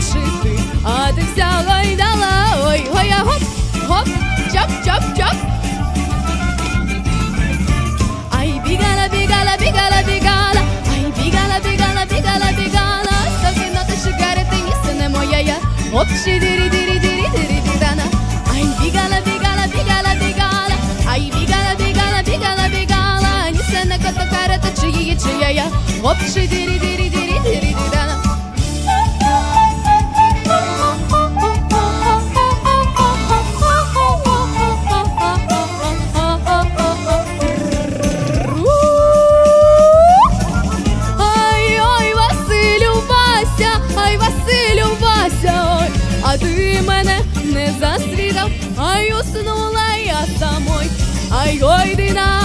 мочити, а ти вся гайдала, ой, гоя, гоп, гоп, чоп, чоп, чоп. Ай, бігала, бігала, бігала, бігала, ай, бігала, бігала, бігала, бігала, Соки ноти шикарети, нісе не моя я, оп, дирі, дирі, дирі, дирі, дирана. Ай, бігала, бігала, бігала, бігала, ай, бігала, бігала, бігала, бігала, нісе не кота карета, чи її, чия я, оп, дирі, дирі, дирі, дирі, дирана. просто на лея самой, а й ой дина.